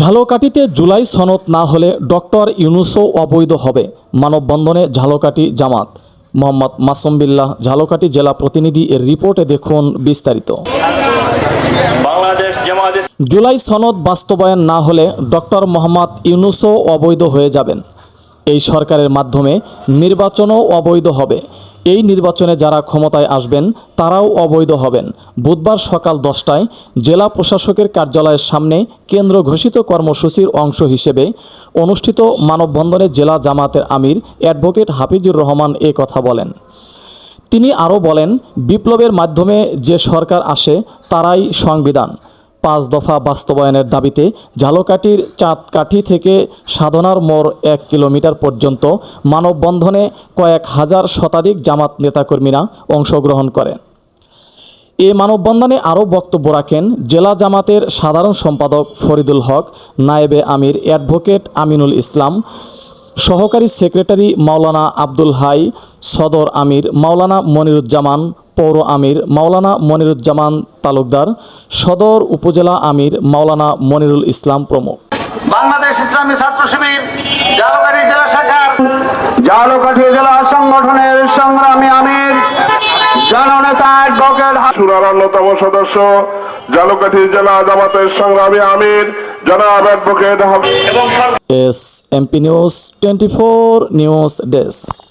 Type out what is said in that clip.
ঝালকাঠিতে জুলাই সনদ না হলে ডক্টর ইউনুসও অবৈধ হবে। মানববন্ধনে ঝালকাঠি জামাত। মোহাম্মদ মাসুম বিল্লাহ ঝালকাঠি জেলা প্রতিনিধি এর রিপোর্টে দেখুন বিস্তারিত। জুলাই সনদ বাস্তবায়ন না হলে ডক্টর মোহাম্মদ ইউনুসও অবৈধ হয়ে যাবেন। এই সরকারের মাধ্যমে নির্বাচনও অবৈধ হবে। এই নির্বাচনে যারা ক্ষমতায় আসবেন, তারাও অবৈধ হবেন। বুধবার সকাল দশটায় জেলা প্রশাসকের কার্যালয়ের সামনে কেন্দ্র ঘোষিত কর্মসূচির অংশ হিসেবে অনুষ্ঠিত মানববন্ধনে জেলা জামাতের আমির অ্যাডভোকেট হাফিজুর রহমান এ কথা বলেন। তিনি আরও বলেন, বিপ্লবের মাধ্যমে যে সরকার আসে, তারাই সংবিধান। পাঁচ দফা বাস্তবায়নের দাবিতে ঝালকাঠির চাঁদকাঠি থেকে সাধনার মোড় এক কিলোমিটার পর্যন্ত মানববন্ধনে কয়েক হাজার শতাধিক জামাত নেতাকর্মীরা অংশগ্রহণ করেন। এ মানববন্ধনে আরও বক্তব্য রাখেন জেলা জামাতের সাধারণ সম্পাদক ফরিদুল হক, নায়েবে আমির অ্যাডভোকেট আমিনুল ইসলাম, সহকারী সেক্রেটারি মাওলানা আব্দুল হাই, সদর আমির মাওলানা মনিরুজ্জামান পৌর আমির মাওলানা মনিরুজ্জামান তালুকদার সদর উপজেলা আমির মাওলানা মনিরুল ইসলাম প্রমুখ। বাংলাদেশ ইসলামী ছাত্র শিবির ঝালকাঠি জেলা শাখার ঝালকাঠি জেলা সংগঠনের সংগ্রামী আমির জননেতা অ্যাডভোকেট সুরার অন্যতম সদস্য জালুকাঠি জেলা জামাতের সংগ্রামী আমির জনাব advocate S MP news twenty four news desk.